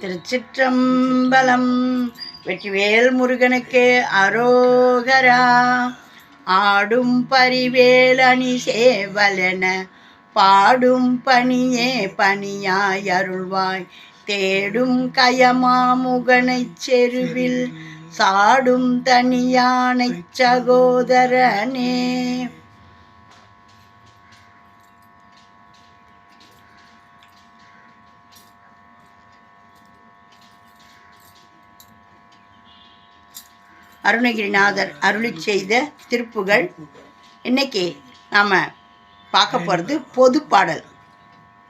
திருச்சிற்றம்பலம். வெற்றிவேல் முருகனுக்கு அரோகரா. ஆடும் பரிவேலணி சேவலென பாடும் பணியே பணியாய் அருள்வாய் தேடும் கயமாமுகனை செருவில் சாடும் தனியானை சகோதரனே. அருணகிரிநாதர் அருளி செய்த திருப்புகள். இன்னைக்கு நாம் பார்க்க போகிறது பொதுப்பாடல்.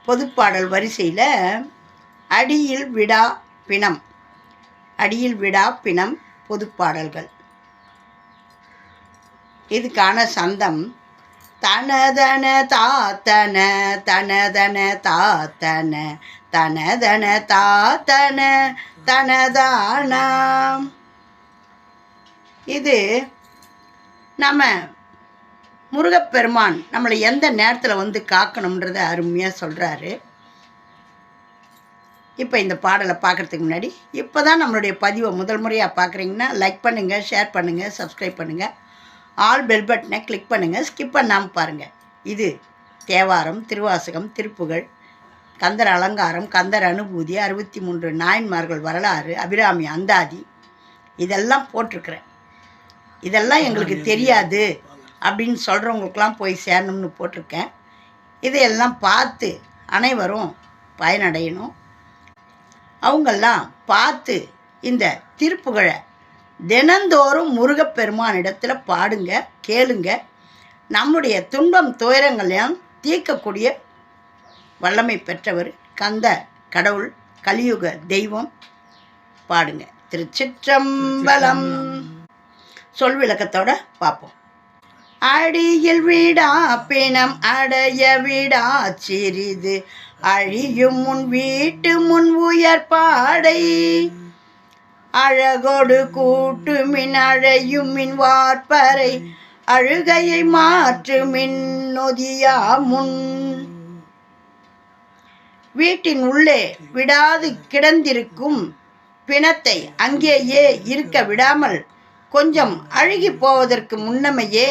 பொதுப்பாடல் வரிசையில் அடியில் விடா பிணம். அடியில் விடா பிணம் பொதுப்பாடல்கள். இதுக்கான சந்தம் தனதன தாத்தன தனதன தாத்தன தனதன தாத்தன தனதானாம் இது நம்ம முருகப்பெருமான் நம்மளை எந்த நேரத்தில் வந்து காக்கணுன்றத அருமையாக சொல்கிறாரு இப்போ இந்த பாடலை பார்க்குறதுக்கு முன்னாடி இப்போ தான் நம்மளுடைய பதிவை முதல் முறையாக பார்க்குறீங்கன்னா லைக் பண்ணுங்கள் ஷேர் பண்ணுங்கள் சப்ஸ்கிரைப் பண்ணுங்கள் ஆல் பெல் பட்டனை கிளிக் பண்ணுங்கள் ஸ்கிப் பண்ணாமல் பாருங்கள் இது தேவாரம் திருவாசகம் திருப்புகழ் கந்தர் அலங்காரம் கந்தர் அனுபூதி அறுபத்தி மூன்று நாயன்மார்கள் வரலாறு அபிராமி அந்தாதி இதெல்லாம் போட்டிருக்கிறேன். இதெல்லாம் எங்களுக்கு தெரியாது அப்படின்னு சொல்கிறவங்களுக்கெல்லாம் போய் சேரணும்னு போட்டிருக்கேன். இதையெல்லாம் பார்த்து அனைவரும் பயனடையணும். அவங்கெல்லாம் பார்த்து இந்த திருப்புகழை தினந்தோறும் முருகப்பெருமானிடத்தில் பாடுங்க கேளுங்க. நம்முடைய துன்பம் துயரங்களையும் தீர்க்கக்கூடிய வல்லமை பெற்றவர் கந்த கடவுள் கலியுக தெய்வம். பாடுங்க. திருச்சிற்றம்பலம். சொல் விளக்கத்தோட பார்ப்போம். அடியில் விடா பிணம் அடைய விடா சிறிது. அழியும் முன் வீட்டு முன் உயர் பாடை. அழகோடு கூட்டு மின் அழையும் மின் வார்ப்பறை. அழுகையை மாற்று மின் நொதியா முன். வீட்டின் உள்ளே விடாது கிடந்திருக்கும் பிணத்தை அங்கேயே இருக்க விடாமல் கொஞ்சம் அழுகி போவதற்கு முன்னமையே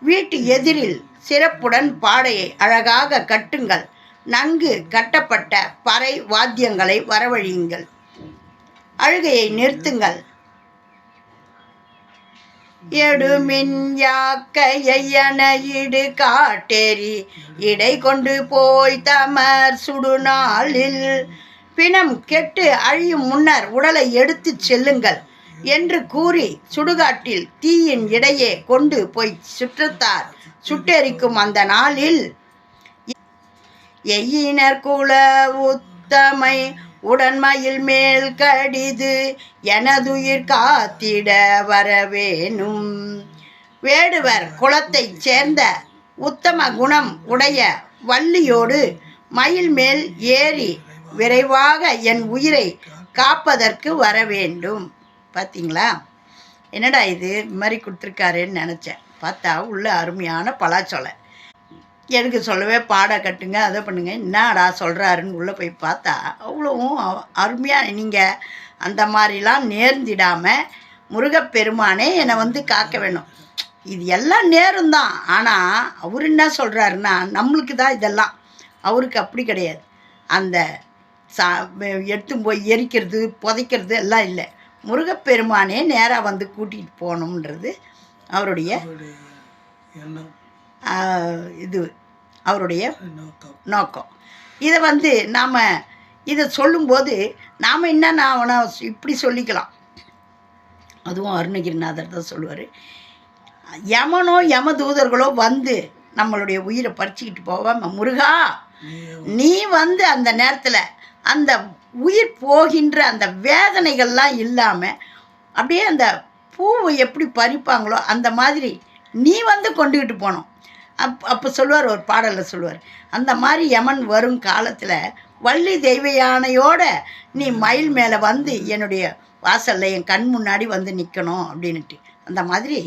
வீட்டு எதிரில் சிறப்புடன் பாடையை அழகாக கட்டுங்கள். நன்கு கட்டப்பட்ட பறை வாத்தியங்களை வரவழியுங்கள். அழுகையை நிறுத்துங்கள். எடுமின் யாக்கையன இடு காட்டேரி இடை கொண்டு போய் தமர் சுடுநாளில். பிணம் கெட்டு அழியும் முன்னர் உடலை எடுத்துச் செல்லுங்கள். என்று கூறி சுடுகாட்டில் தீயின் இடையே கொண்டு போய் சுற்றத்தார் சுட்டெரிக்கும் அந்த நாளில் எய்யினர் குல உத்தமை உடன்மயில் மேல் கடிது எனதுயிர் காத்திட வரவேணும். வேடுவர் குலத்தைச் சேர்ந்த உத்தம குணம் உடைய வள்ளியோடு மயில் மேல் ஏறி விரைவாக என் உயிரை காப்பதற்கு வர வேண்டும் பார்த்தீங்களா என்னடா இது? இது மாதிரி கொடுத்துருக்காருன்னு நினச்சேன். பார்த்தா உள்ள அருமையான பலாச்சொலை. எனக்கு சொல்லவே பாட கட்டுங்க அதை பண்ணுங்க. என்னடா சொல்கிறாருன்னு உள்ளே போய் பார்த்தா அவ்வளோவும் அருமையாக நீங்கள் அந்த மாதிரிலாம் நேர்ந்திடாமல் முருகப்பெருமானே என்னை வந்து காக்க வேணும். இது எல்லாம் நேரம் தான் ஆனால் அவர் என்ன சொல்கிறாருன்னா நம்மளுக்கு தான் இதெல்லாம். அவருக்கு அப்படி கிடையாது. அந்த சா எடுத்து போய் எரிக்கிறது புதைக்கிறது எல்லாம் இல்லை. முருகப்பெருமானே நேராக வந்து கூட்டிகிட்டு போகணுன்றது அவருடைய இது அவருடைய நோக்கம். இதை வந்து நாம் இதை சொல்லும்போது நாம் என்ன நான் இப்படி சொல்லிக்கலாம். அதுவும் அருணகிரிநாதர் தான் சொல்லுவார். யமனோ யம தூதர்களோ வந்து நம்மளுடைய உயிரை பறிச்சுக்கிட்டு போவாம முருகா நீ வந்து அந்த நேரத்தில் அந்த உயிர் போகின்ற அந்த வேதனைகள்லாம் இல்லாமல் அப்படியே அந்த பூவை எப்படி பறிப்பாங்களோ அந்த மாதிரி நீ வந்து கொண்டுக்கிட்டு போனோம் அப் அப்போ சொல்லுவார் ஒரு பாடலில் சொல்லுவார் அந்த மாதிரி யமன் வரும் காலத்தில் வள்ளி தெய்வ யானையோட நீ மயில் மேலே வந்து என்னுடைய வாசலில் என் கண் முன்னாடி வந்து நிற்கணும் அப்படின்ட்டு அந்த மாதிரி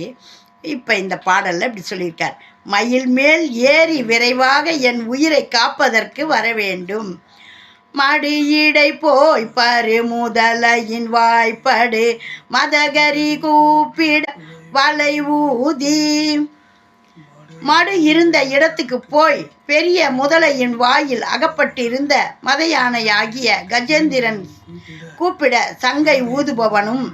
இப்போ இந்த பாடலில் இப்படி சொல்லியிருக்கார். மயில் மேல் ஏறி விரைவாக என் உயிரை காப்பதற்கு வர வேண்டும் மடியிடை போய் பரு முதலையின் வாய்ப்படு. மதகரி கூப்பிட வலை ஊதி. மடு இருந்த இடத்துக்கு போய் பெரிய முதலையின் வாயில் அகப்பட்டிருந்த மத யானையாகிய கஜேந்திரன் கூப்பிட சங்கை ஊதுபவனும்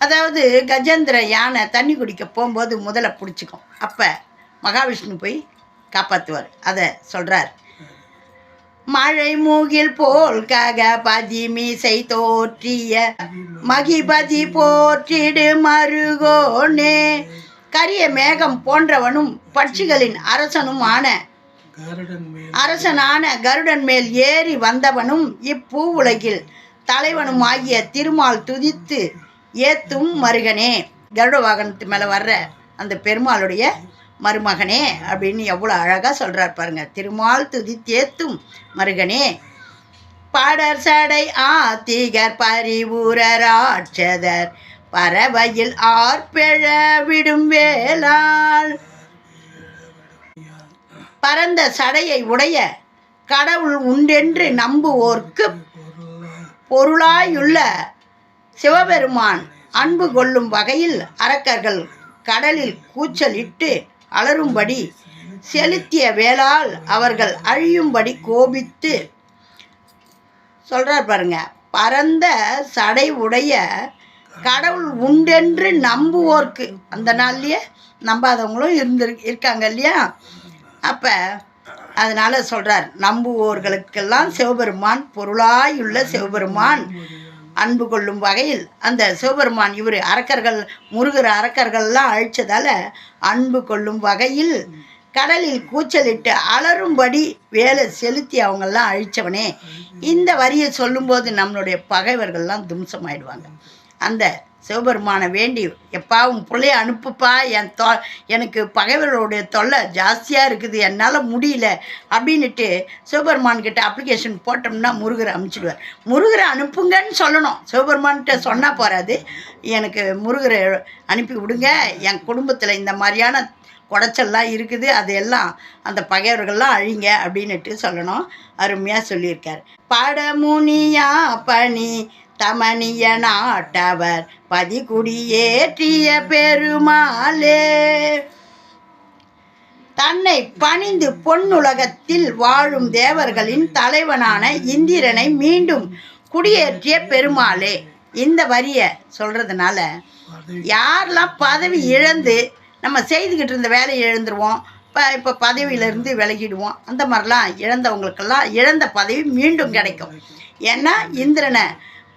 அதாவது கஜேந்திர யானை தண்ணி குடிக்க போகும்போது முதலை பிடிச்சிக்கும். அப்போ மகாவிஷ்ணு போய் காப்பாற்றுவார் அதை சொல்கிறார் மழை மூகில் போல் கக பதி மீசை தோற்றிய மகிபதி போற்றிடு மருகோனே. கரிய மேகம் போன்றவனும் பட்சிகளின் அரசனும் ஆன அரசனான கருடன் மேல் ஏறி வந்தவனும் இப்பூ உலகில் தலைவனும் ஆகிய திருமால் துதித்து ஏத்தும் மருகனே. கருட வாகனத்து மேலே வர்ற அந்த பெருமாளுடைய மருமகனே அப்படின்னு எவ்வளோ அழகாக சொல்கிறார் பாருங்க. திருமால் துதி தேத்தும் மருகனே பாடர் சடை ஆத்திகர் பரிபூரராட்சதர் பறவையில் ஆர்பெழ விடும் வேளாள். பரந்த சடையை உடைய கடவுள் உண்டென்று நம்புவோர்க்கு பொருளாயுள்ள சிவபெருமான் அன்பு கொள்ளும் வகையில் அரக்கர்கள் கடலில் கூச்சலிட்டு அலறும்படி செலுத்திய வேளால் அவர்கள் அழியும்படி கோபித்து சொல்றார் பாருங்க. பரந்த சடை உடைய கடவுள் உண்டென்று நம்புவோர்க்கு. அந்த நாள்லயே நம்பாதவங்களும் இருந்து இருக்காங்க இல்லையா? அப்போ அதனால சொல்றார் நம்புவோர்களுக்கெல்லாம் சிவபெருமான் பொருளாயுள்ள சிவபெருமான். அன்பு கொள்ளும் வகையில் அந்த சிவபெருமான் இவர் அரக்கர்கள் முருகர் அரக்கர்கள்லாம் அழிச்சதால் அன்பு கொள்ளும் வகையில் கடலில் கூச்சலிட்டு அலறும்படி வேலை செலுத்தி அவங்கெல்லாம் அழித்தவனே இந்த வரியை சொல்லும்போது நம்மளுடைய பகைவர்கள்லாம் தும்சமாயிடுவாங்க. அந்த சிவபெருமானை வேண்டி எப்பா உன் பிள்ளைய அனுப்புப்பா என் தொ எனக்கு பகைவர்களுடைய தொல்லை ஜாஸ்தியாக இருக்குது என்னால் முடியல அப்படின்னுட்டு சிவபெருமான்கிட்ட அப்ளிகேஷன் போட்டோம்னா முருகரை அனுப்பிச்சிடுவார் முருகரை அனுப்புங்கன்னு சொல்லணும். சிவபெருமான்கிட்ட சொன்னால் போகாது எனக்கு முருகரை அனுப்பி விடுங்க. என் குடும்பத்தில் இந்த மாதிரியான குடைச்சல்லாம் இருக்குது. அதையெல்லாம் அந்த பகைவர்கள்லாம் அழிங்க அப்படின்னுட்டு சொல்லணும். அருமையாக சொல்லியிருக்கார். படமுனியா பணி தமனிய நாட்டவர் பதிகுடியேற்றிய பெருமாளே. தன்னை பணிந்து பொன்னுலகத்தில் வாழும் தேவர்களின் தலைவனான இந்திரனை மீண்டும் குடியேற்றிய பெருமாளே. இந்த வரியை சொல்றதுனால யாரெல்லாம் பதவி இழந்து நம்ம செய்துக்கிட்டு இருந்த வேலையை இழந்துருவோம் இப்போ இப்போ பதவியிலேருந்து விலகிடுவோம் அந்த மாதிரிலாம் இழந்தவங்களுக்கெல்லாம் இழந்த பதவி மீண்டும் கிடைக்கும். ஏன்னா இந்திரனை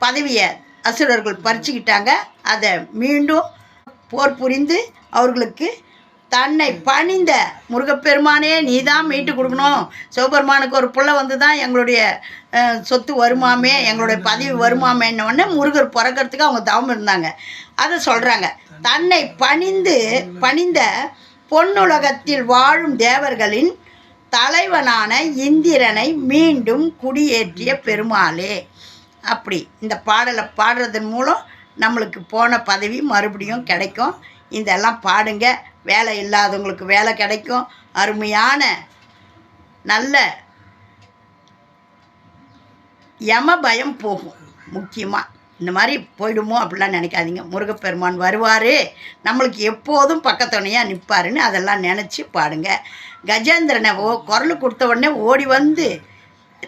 பதவியை அசுரர்கள் பறிச்சுக்கிட்டாங்க. அதை மீண்டும் போர் புரிந்து அவர்களுக்கு தன்னை பணிந்த முருகப்பெருமானே நீ தான் மீட்டு கொடுக்கணும். சிவபெருமானுக்கு ஒரு பிள்ளை வந்து தான் எங்களுடைய சொத்து வருமாமே எங்களுடைய பதவி வருமாமேன்ன முருகர் பிறக்கிறதுக்கு அவங்க தவம் இருந்தாங்க. அதை சொல்கிறாங்க தன்னை பணிந்து பணிந்த பொன்னுலகத்தில் வாழும் தேவர்களின் தலைவனான இந்திரனை மீண்டும் குடியேற்றிய பெருமாளே. அப்படி இந்த பாடலை பாடுறதன் மூலம் நம்மளுக்கு போன பதவி மறுபடியும் கிடைக்கும். இதெல்லாம் பாடுங்க. வேலை இல்லாதவங்களுக்கு வேலை கிடைக்கும். அருமையான நல்ல யம பயம் போகும் முக்கியமாக இந்த மாதிரி போயிடுமோ அப்படிலாம் நினைக்காதீங்க. முருகப்பெருமான் வருவார். நம்மளுக்கு எப்போதும் பக்கத்துணையாக நிற்பாருன்னு அதெல்லாம் நினச்சி பாடுங்க. கஜேந்திரனை ஓ குரல் கொடுத்த உடனே ஓடி வந்து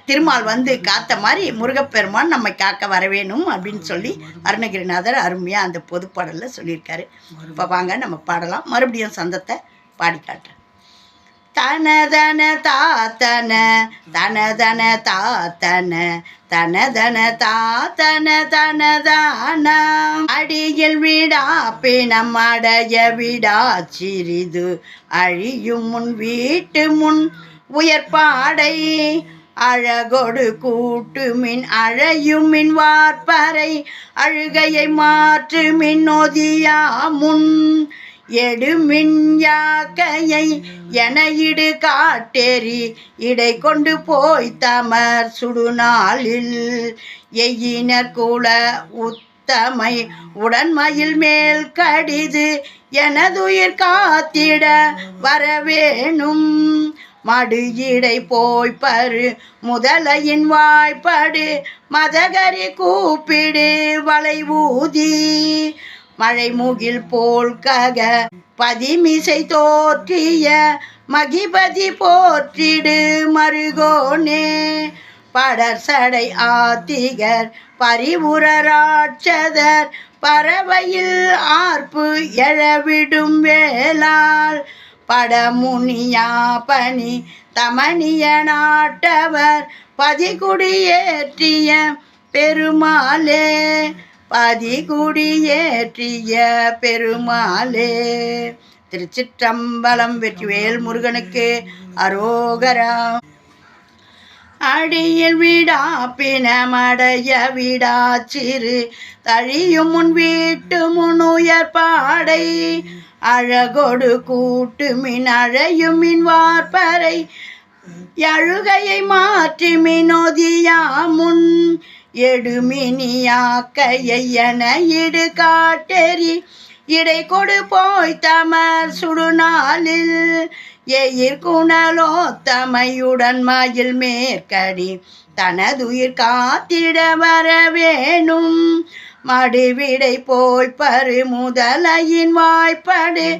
திருமால் வந்து காத்த மாதிரி முருகப்பெருமான் நம்மை காக்க வரவேணும் அப்படின்னு சொல்லி அருணகிரிநாதர் அருமையாக அந்த பொதுப்பாடலில் சொல்லியிருக்காரு. இப்போ வாங்க நம்ம பாடலாம். மறுபடியும் சந்தத்தை பாடி காட்டுறேன். தனதன தாத்தன தனதன தாத்தன தனதன தாத்தன தனதான அடியில் விடா பிணம் அடைய விடா சிறிது அழியும் முன் வீட்டு முன் உயர்பாடை அழகொடு கூட்டுமின் அழையுமின் அழையும் மின் வார்ப்பறை அழுகையை மாற்று மின் நொதியா முன். எடுமின் யாக்கையை என இடு காட்டேறி இடை கொண்டு போய் தமர் சுடுநாளில். எய்யினர் கூட உத்தமை உடன்மயில் மேல் கடிது எனதுயிர் காத்திட வரவேணும். மடு இடை போய் பரு முதலையின் வாய்ப்படு மதகரி கூப்பிடு வளை ஊதி. மழை முகில் போல் கக பதிமிசை தோற்றிய மகிபதி போற்றிடு மருகோனே. படர்சடை ஆத்திகர் பரிவுரராட்சதர் பறவையில் ஆர்ப்பு எழவிடும் வேளாள். படமுனியா பணி தமணிய நாட்டவர் பதிகுடியேற்றிய பெருமாளே பதிகுடியேற்றிய பெருமாளே. திருச்சிற்றம்பலம் வெற்றிவேல் முருகனுக்கு அரோகரா. அடியில் விடா பிணமடைய விடா சிறு தழியும் முன் வீட்டு முன்னுயர் பாடை. அழகொடு கூட்டு மின் அழையும் மின் வார்பறை அழுகையை மாற்றி மினோதியா முன் எடுமினியாக்கையை என இடு காட்டெறி. இடை கொடு போய் தமர் சுடுநாளில். எயிர் குணலோ தமையுடன் மயில் மேற்கடி. தனதுயிர் காத்திட வர வேணும் மடிவிடை போய் பரு முதலையின் வாய்ப்படு.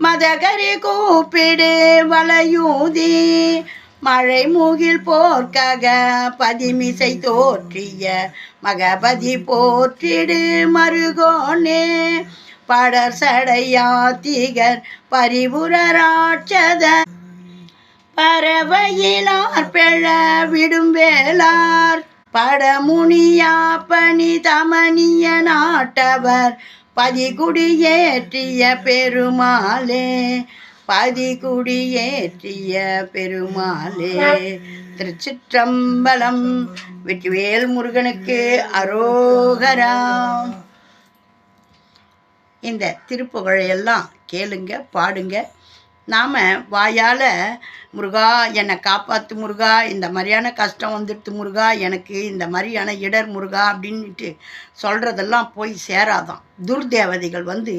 மதகரி கூப்பிடு வளையூதி. மழை மூகில் போர்க்கக பதிமிசை தோற்றிய மகபதி போற்றிடு மருகோனே. படர் சடையாத்திகர் பரிபுரராட்சத. பறவையிலார் பெழ விடும் வேளார். படமுனியா பணி தமனிய நாட்டவர் பதிகுடியேற்றிய பெருமாளே பதிகுடியேற்றிய பெருமாளே. திருச்சிற்றம்பலம் வெற்றிவேல் முருகனுக்கு அரோகரா. இந்த திருப்புகழையெல்லாம் கேளுங்க பாடுங்க. நாம் வாயால் முருகா என்னை காப்பாற்று முருகா இந்த மாதிரியான கஷ்டம் வந்துடுத்து முருகா எனக்கு இந்த மாதிரியான இடர் முருகா அப்படின்ட்டு சொல்கிறதெல்லாம் போய் சேராதான். துர்தேவதைகள் வந்து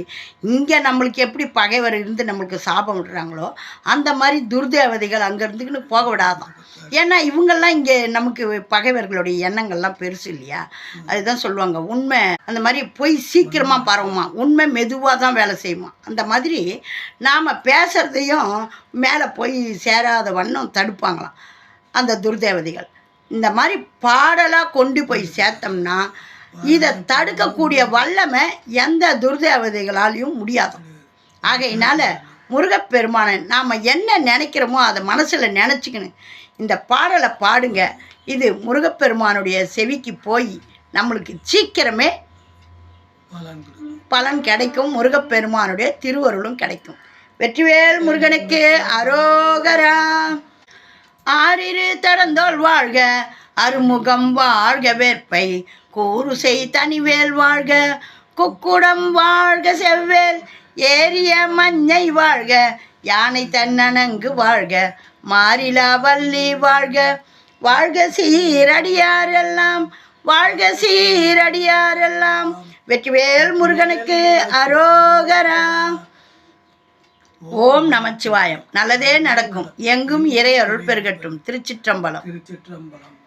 இங்கே நம்மளுக்கு எப்படி பகைவர் இருந்து நம்மளுக்கு சாபம் விடுறாங்களோ அந்த மாதிரி துர்தேவதைகள் அங்கே இருந்துக்கின்னு போக விடாதான். ஏன்னா இவங்கெல்லாம் இங்கே நமக்கு பகைவர்களுடைய எண்ணங்கள்லாம் பெருசு இல்லையா? அதுதான் சொல்லுவாங்க. உண்மை அந்த மாதிரி போய் சீக்கிரமாக பரவுமா உண்மை மெதுவாக தான் வேலை செய்யுமா? அந்த மாதிரி நாம் பேசுகிறதையும் மேலே போய் சேராத வண்ணம் தடுப்பாங்களாம். அந்த துர்தேவதைகள். இந்த மாதிரி பாடலாக கொண்டு போய் சேர்த்தோம்னா இதை தடுக்கக்கூடிய வல்லமை எந்த துர்தேவதைகளாலையும் முடியாது. ஆகையினால முருகப்பெருமானை நாம் என்ன நினைக்கிறோமோ அதை மனசில் நினச்சிக்கணும். இந்த பாடலை பாடுங்க. இது முருகப்பெருமானுடைய செவிக்கு போய் நம்மளுக்கு சீக்கிரமே பலன் கிடைக்கும். முருகப்பெருமானுடைய திருவருளும் கிடைக்கும். வெற்றிவேல் முருகனுக்கு அரோகரா. ஆறிரு தடந்தோள் வாழ்க அருமுகம் வாழ்க வேற்பை. கூறுசை தனிவேல் வாழ்க குக்குடம் வாழ்க செவ்வேல். ஏரிய மஞ்சை வாழ்க யானை தன்னனங்கு வாழ்க மாறிலா வள்ளி வாழ்க. வாழ்க சீரடியாரெல்லாம் வாழ்க சீரடியாரெல்லாம். வெற்றிவேல் முருகனுக்கு அரோகரா. ஓம் நமச்சிவாயம். நல்லதே நடக்கும். எங்கும் இறை அருள் பெருகட்டும். திருச்சிற்றம்பலம். திருச்சிற்றம்பலம்.